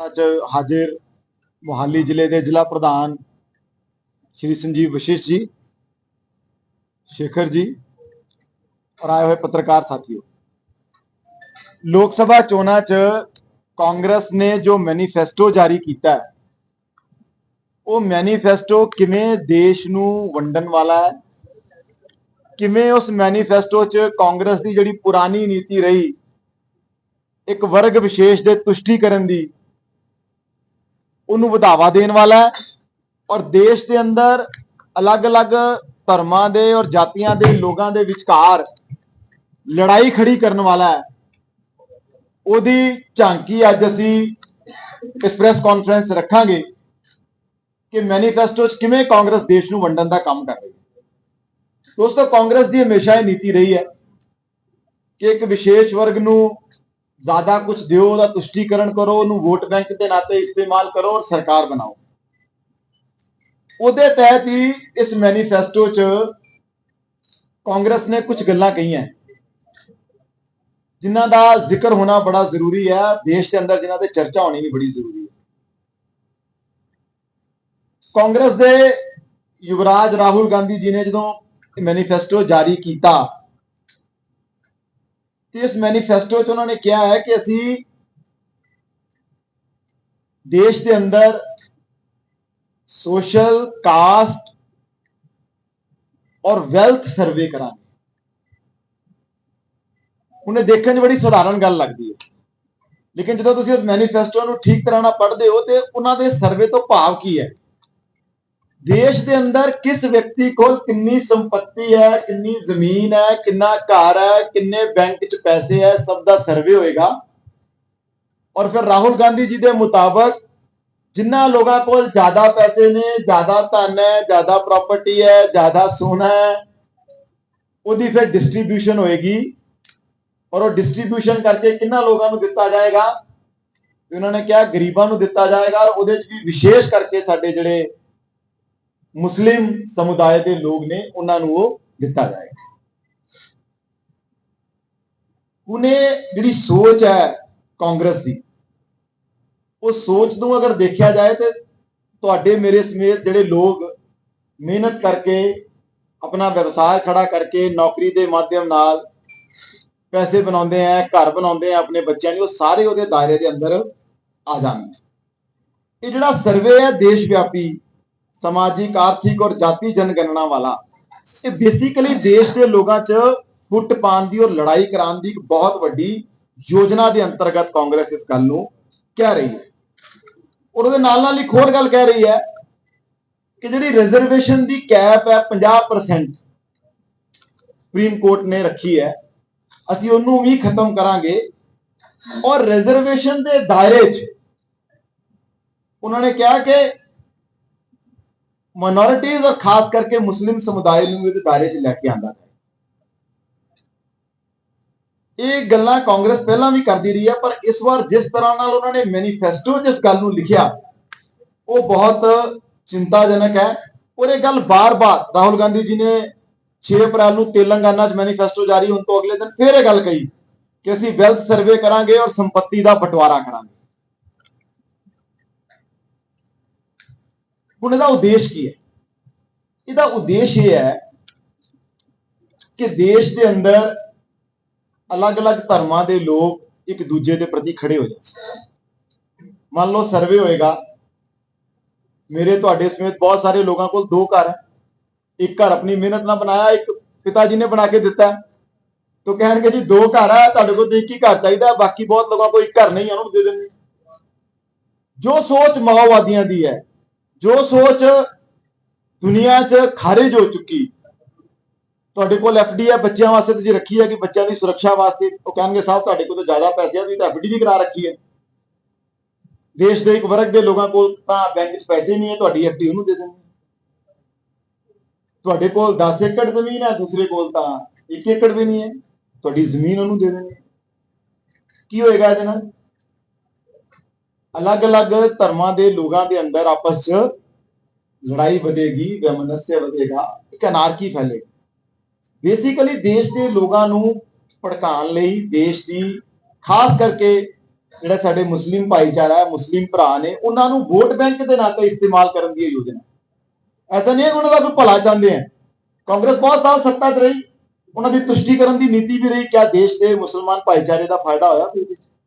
ਅੱਜ ਹਾਜ਼ਰ ਮੁਹਾਲੀ ਜ਼ਿਲ੍ਹੇ ਦੇ ਜ਼ਿਲ੍ਹਾ ਪ੍ਰਧਾਨ ਸ਼੍ਰੀ ਸੰਜੀਵ ਵਸ਼ਿਸ਼ ਜੀ, ਸ਼ੇਖਰ ਜੀ ਔਰ ਆਏ ਹੋਏ ਪੱਤਰਕਾਰ ਸਾਥੀਓ। ਲੋਕ ਸਭਾ ਚੋਣਾਂ 'ਚ ਕਾਂਗਰਸ ਨੇ ਜੋ ਮੈਨੀਫੈਸਟੋ ਜਾਰੀ ਕੀਤਾ ਹੈ, ਉਹ ਮੈਨੀਫੈਸਟੋ ਕਿਵੇਂ ਦੇਸ਼ ਨੂੰ ਵੰਡਣ ਵਾਲਾ ਹੈ, ਕਿਵੇਂ ਉਸ ਮੈਨੀਫੈਸਟੋ 'ਚ ਕਾਂਗਰਸ ਦੀ ਜਿਹੜੀ ਪੁਰਾਣੀ ਨੀਤੀ ਰਹੀ, ਇੱਕ ਵਰਗ ਵਿਸ਼ੇਸ਼ ਦੇ ਤੁਸ਼ਟੀਕਰਨ ਦੀ ਉਹਨੂੰ ਵਧਾਵਾ ਦੇਣ ਵਾਲਾ ਹੈ। ਔਰ ਦੇਸ਼ ਦੇ ਅੰਦਰ ਅਲੱਗ-ਅਲੱਗ ਧਰਮਾਂ ਦੇ ਔਰ ਜਾਤੀਆਂ ਦੇ, ਲੋਕਾਂ ਦੇ ਵਿਚਕਾਰ ਲੜਾਈ ਖੜੀ ਕਰਨ ਵਾਲਾ ਹੈ। ਉਹਦੀ ਝਾਂਕੀ ਅੱਜ ਅਸੀਂ ਇਸ ਪ੍ਰੈਸ ਕਾਨਫਰੰਸ ਰੱਖਾਂਗੇ ਕਿ ਮੈਨੀਫੈਸਟੋ 'ਚ ਕਿਵੇਂ ਕਾਂਗਰਸ ਦੇਸ਼ ਨੂੰ ਵੰਡਣ ਦਾ ਕੰਮ ਕਰ ਰਹੀ ਹੈ। ਦੋਸਤੋ, ਕਾਂਗਰਸ ਦੀ ਹਮੇਸ਼ਾ ਇਹ ਨੀਤੀ ਰਹੀ ਹੈ ਕਿ ਇੱਕ ਵਿਸ਼ੇਸ਼ ਵਰਗ ਨੂੰ ਜ਼ਿਆਦਾ ਕੁਝ ਦਿਓ, ਉਹਦਾ ਤੁਸ਼ਟੀਕਰਨ ਕਰੋ, ਉਹਨੂੰ ਵੋਟ ਬੈਂਕ ਦੇ ਨਾਤੇ ਇਸਤੇਮਾਲ ਕਰੋ ਔਰ ਸਰਕਾਰ ਬਣਾਓ। ਉਹਦੇ ਤਹਿਤ ਹੀ ਇਸ ਮੈਨੀਫੈਸਟੋ 'ਚ ਕਾਂਗਰਸ ਨੇ ਕੁਝ ਗੱਲਾਂ ਕਹੀਆਂ। ਜਿਨ੍ਹਾਂ ਦਾ ਜ਼ਿਕਰ ਹੋਣਾ ਬੜਾ ਜ਼ਰੂਰੀ ਹੈ, ਦੇਸ਼ ਦੇ ਅੰਦਰ ਜਿਨ੍ਹਾਂ ਤੇ ਚਰਚਾ ਹੋਣੀ ਵੀ ਬੜੀ ਜ਼ਰੂਰੀ ਹੈ। ਕਾਂਗਰਸ ਦੇ ਯੁਵਰਾਜ ਰਾਹੁਲ ਗਾਂਧੀ ਜੀ ਨੇ ਜਦੋਂ ਮੈਨੀਫੈਸਟੋ ਜਾਰੀ ਕੀਤਾ ਤੇ ਇਸ ਮੈਨੀਫੈਸਟੋ 'ਚ ਉਹਨਾਂ ਨੇ ਕਿਹਾ ਹੈ ਕਿ ਅਸੀਂ ਦੇਸ਼ ਦੇ ਅੰਦਰ ਸੋਸ਼ਲ ਕਾਸਟ ਔਰ ਵੈਲਥ ਸਰਵੇ ਕਰਾਂਗੇ। ਉਹਨੇ ਦੇਖਣ 'ਚ ਬੜੀ ਸਧਾਰਨ ਗੱਲ ਲੱਗਦੀ ਹੈ। ਲੇਕਿਨ ਜਦੋਂ ਤੁਸੀਂ ਉਸ ਮੈਨੀਫੈਸਟੋ ਨੂੰ ਠੀਕ ਤਰ੍ਹਾਂ ਨਾਲ ਪੜ੍ਹਦੇ ਹੋ ਤੇ ਉਹਨਾਂ ਦੇ ਸਰਵੇ ਤੋਂ ਭਾਵ ਕੀ ਹੈ? ਦੇਸ਼ ਦੇ ਅੰਦਰ ਕਿਸ ਵਿਅਕਤੀ ਕੋਲ ਕਿੰਨੀ ਸੰਪਤੀ ਹੈ, ਕਿੰਨੀ ਜ਼ਮੀਨ ਹੈ, ਕਿੰਨਾ ਘਰ ਹੈ, ਕਿੰਨੇ ਬੈਂਕ 'ਚ ਪੈਸੇ ਹੈ, ਸਭ ਦਾ ਸਰਵੇ ਹੋਏਗਾ। ਔਰ ਫਿਰ ਰਾਹੁਲ ਗਾਂਧੀ ਜੀ ਦੇ ਮੁਤਾਬਕ ਜਿਨ੍ਹਾਂ ਲੋਕਾਂ ਕੋਲ ਜ਼ਿਆਦਾ ਪੈਸੇ ਨੇ, ਜ਼ਿਆਦਾ ਧਨ ਹੈ, ਜ਼ਿਆਦਾ ਪ੍ਰਾਪਰਟੀ ਹੈ, ਜ਼ਿਆਦਾ ਸੋਨਾ ਹੈ, ਉਹਦੀ ਫਿਰ ਡਿਸਟ੍ਰੀਬਿਊਸ਼ਨ ਹੋਏਗੀ। ਔਰ ਉਹ ਡਿਸਟ੍ਰੀਬਿਊਸ਼ਨ ਕਰਕੇ ਕਿੰਨਾ ਲੋਕਾਂ ਨੂੰ ਦਿੱਤਾ ਜਾਏਗਾ? ਉਹਨਾਂ ਨੇ ਕਿਹਾ ਗਰੀਬਾਂ ਨੂੰ ਦਿੱਤਾ ਜਾਏਗਾ। ਉਹਦੇ 'ਚ ਵੀ ਵਿਸ਼ੇਸ਼ ਕਰਕੇ ਸਾਡੇ ਜਿਹੜੇ ਮੁਸਲਿਮ ਸਮੁਦਾਇ ਦੇ ਲੋਕ ਨੇ ਉਹਨਾਂ ਨੂੰ ਉਹ ਦਿੱਤਾ ਜਾਏਗਾ। ਉਹਨੇ ਜਿਹੜੀ ਸੋਚ ਹੈ ਕਾਂਗਰਸ ਦੀ, ਉਹ ਸੋਚ ਨੂੰ ਅਗਰ ਦੇਖਿਆ ਜਾਏ ਤੇ ਤੁਹਾਡੇ ਮੇਰੇ ਸਮੇਤ ਜਿਹੜੇ ਲੋਕ ਮਿਹਨਤ ਕਰਕੇ, ਆਪਣਾ ਵਿਵਸਾਰ ਖੜਾ ਕਰਕੇ ਨੌਕਰੀ ਦੇ ਮਾਧਿਅਮ ਨਾਲ ਪੈਸੇ ਬਣਾਉਂਦੇ ਆ, ਘਰ ਬਣਾਉਂਦੇ ਆ, ਆਪਣੇ ਬੱਚਿਆਂ ਲਈ, ਉਹ ਸਾਰੇ ਉਹਦੇ ਦਾਇਰੇ ਦੇ ਅੰਦਰ ਆ ਜਾਣਗੇ। ਇਹ ਜਿਹੜਾ ਸਰਵੇ ਹੈ ਦੇਸ਼ ਵਿਆਪੀ ਸਮਾਜਿਕ, ਆਰਥਿਕ ਔਰ ਜਾਤੀ ਜਨਗਣਨਾ ਵਾਲਾ। ਇਹ ਬੇਸਿਕਲੀ ਦੇਸ਼ ਦੇ ਲੋਕਾਂ 'ਚ ਫੁੱਟ ਪਾਉਣ ਦੀ ਔਰ ਲੜਾਈ ਕਰਾਉਣ ਦੀ ਇੱਕ ਬਹੁਤ ਵੱਡੀ ਯੋਜਨਾ ਦੇ ਅੰਤਰਗਤ ਕਾਂਗਰਸ ਇਸ ਗੱਲ ਨੂੰ ਕਹਿ ਰਹੀ ਹੈ। ਔਰ ਉਹਦੇ ਨਾਲ ਨਾਲ ਇੱਕ ਹੋਰ ਗੱਲ ਕਹਿ ਰਹੀ ਹੈ ਕਿ ਜਿਹੜੀ ਰਿਜ਼ਰਵੇਸ਼ਨ ਦੀ ਕੈਪ ਹੈ 50% ਸੁਪਰੀਮ ਕੋਰਟ ਨੇ ਰੱਖੀ ਹੈ। ਅਸੀਂ ਉਹਨੂੰ ਵੀ ਖਤਮ ਕਰਾਂਗੇ। ਔਰ ਰਿਜ਼ਰਵੇਸ਼ਨ ਦੇ ਦਾਇਰੇ 'ਚ ਉਹਨਾਂ ਨੇ ਕਿਹਾ ਕਿ ਮਾਈਨੋਰਿਟੀਜ਼ ਔਰ ਖਾਸ ਕਰਕੇ ਮੁਸਲਿਮ ਸਮੁਦਾਇ ਨੂੰ ਇਹਦੇ ਦਾਇਰੇ 'ਚ ਲੈ ਕੇ ਆਂਦਾ ਹੈ। ਇਹ ਗੱਲਾਂ ਕਾਂਗਰਸ ਪਹਿਲਾਂ ਵੀ ਕਰਦੀ ਰਹੀ ਹੈ, ਪਰ ਇਸ ਵਾਰ ਜਿਸ ਤਰ੍ਹਾਂ ਨਾਲ ਉਹਨਾਂ ਨੇ ਮੈਨੀਫੈਸਟੋ ਜਿਸ ਗੱਲ ਨੂੰ ਲਿਖਿਆ, ਉਹ ਬਹੁਤ ਚਿੰਤਾਜਨਕ ਹੈ। ਔਰ ਇਹ ਗੱਲ ਬਾਰ-ਬਾਰ ਰਾਹੁਲ ਗਾਂਧੀ ਜੀ ਨੇ 6 ਅਪ੍ਰੈਲ ਨੂੰ ਤੇਲੰਗਾਨਾ 'ਚ ਮੈਨੀਫੈਸਟੋ ਜਾਰੀ ਹੋਣ ਤੋਂ ਅਗਲੇ ਦਿਨ ਫਿਰ ਇਹ ਗੱਲ ਕਹੀ ਕਿ ਅਸੀਂ ਵੈਲਥ ਸਰਵੇ ਕਰਾਂਗੇ ਔਰ ਸੰਪਤੀ ਦਾ ਬਟਵਾਰਾ ਕਰਾਂਗੇ। ਹੁਣ ਇਹਦਾ ਉਦੇਸ਼ ਕੀ ਹੈ? ਇਹਦਾ ਉਦੇਸ਼ ਇਹ ਹੈ ਕਿ ਦੇਸ਼ ਦੇ ਅੰਦਰ ਅਲੱਗ-ਅਲੱਗ ਧਰਮਾਂ ਦੇ ਲੋਕ ਇੱਕ ਦੂਜੇ ਦੇ ਪ੍ਰਤੀ ਖੜੇ ਹੋ ਜਾਣ। ਮੰਨ ਲਓ ਸਰਵੇ ਹੋਏਗਾ। ਮੇਰੇ ਤੁਹਾਡੇ ਸਮੇਤ ਬਹੁਤ ਸਾਰੇ ਲੋਕਾਂ ਕੋਲ ਦੋ ਘਰ ਹੈ। ਇੱਕ ਘਰ ਆਪਣੀ ਮਿਹਨਤ ਨਾਲ ਬਣਾਇਆ, ਇੱਕ ਪਿਤਾ ਜੀ ਨੇ ਬਣਾ ਕੇ ਦਿੱਤਾ। ਤੋ ਕਹਿਣਗੇ ਜੀ ਦੋ ਘਰ ਹੈ ਤੁਹਾਡੇ ਕੋਲ ਤੇ ਇੱਕ ਹੀ ਘਰ ਚਾਹੀਦਾ, ਬਾਕੀ ਬਹੁਤ ਲੋਕਾਂ ਕੋਲ ਇੱਕ ਘਰ ਨਹੀਂ ਹੈ ਉਹਨੂੰ ਦੇ ਦੇਣਗੇ ਜੋ ਸੋਚ ਮਾਓਵਾਦੀਆਂ ਦੀ ਹੈ ਜੋ ਸੋਚ ਦੁਨੀਆ 'ਚ ਖਾਰਿਜ ਹੋ ਚੁੱਕੀ, ਤੁਹਾਡੇ ਕੋਲ ਐਫਡੀ ਹੈ ਬੱਚਿਆਂ ਵਾਸਤੇ ਤੁਸੀਂ ਰੱਖੀ ਹੈ ਕਿ ਬੱਚਿਆਂ ਦੀ ਸੁਰੱਖਿਆ ਵਾਸਤੇ, ਉਹ ਕਹਿਣਗੇ ਸਾਹਿਬ ਤੁਹਾਡੇ ਕੋਲ ਤਾਂ ਜ਼ਿਆਦਾ ਪੈਸੇ ਆ, ਤੁਸੀਂ ਤਾਂ ਐਫਡੀ ਵੀ ਕਰਾ ਰੱਖੀ ਹੈ ਦੇਸ਼ ਦੇ ਇੱਕ ਵਰਗ ਦੇ ਲੋਕਾਂ ਕੋਲ ਤਾਂ ਬੈਂਕ 'ਚ ਪੈਸੇ ਨਹੀਂ ਹੈ ਤੁਹਾਡੀ ਐਫਡੀ ਉਹਨੂੰ ਦੇ ਦੇਣੀ ਤੁਹਾਡੇ ਕੋਲ 10 ਏਕੜ ਜ਼ਮੀਨ ਹੈ ਦੂਸਰੇ ਕੋਲ ਤਾਂ 1 ਏਕੜ ਵੀ ਨਹੀਂ ਹੈ ਤੁਹਾਡੀ ਜ਼ਮੀਨ ਉਹਨੂੰ ਦੇ ਦੇਣੀ ਕੀ ਹੋਏਗਾ ਇਹਦੇ ਨਾਲ? ਅਲੱਗ-ਅਲੱਗ ਧਰਮਾਂ ਦੇ ਲੋਕਾਂ ਦੇ ਅੰਦਰ ਆਪਸ 'ਚ ਲੜਾਈ ਵਧੇਗੀ ਵੈਮਨस्य ਵਧੇਗਾ, ਇੱਕ ਅਨਾਰਕੀ ਫੈਲੇਗੀ। ਬੇਸਿਕਲੀ ਦੇਸ਼ ਦੇ ਲੋਕਾਂ ਨੂੰ ਭੜਕਾਉਣ ਲਈ ਦੇਸ਼ ਦੀ, ਖਾਸ ਕਰਕੇ ਜਿਹੜਾ ਸਾਡੇ ਮੁਸਲਿਮ ਭਾਈਚਾਰਾ ਹੈ ਮੁਸਲਿਮ ਭਰਾ ਨੇ, ਉਹਨਾਂ ਨੂੰ ਵੋਟ ਬੈਂਕ ਦੇ ਨਾਤੇ ਇਸਤੇਮਾਲ ਕਰਨ ਦੀ ਯੋਜਨਾ ਐਸਾ ਨਹੀਂ ਹੈ ਕਿ ਉਹਨਾਂ ਦਾ ਕੋਈ ਭਲਾ ਚਾਹੁੰਦੇ ਆ ਕਾਂਗਰਸ ਬਹੁਤ ਸਾਲ ਸੱਤਾ 'ਚ ਰਹੀ, ਉਹਨਾਂ ਦੀ ਤੁਸ਼ਟੀਕਰਨ ਦੀ ਨੀਤੀ ਵੀ ਰਹੀ, ਕਿਆ ਦੇਸ਼ ਦੇ ਮੁਸਲਮਾਨ ਭਾਈਚਾਰੇ ਦਾ ਫਾਇਦਾ ਹੋਇਆ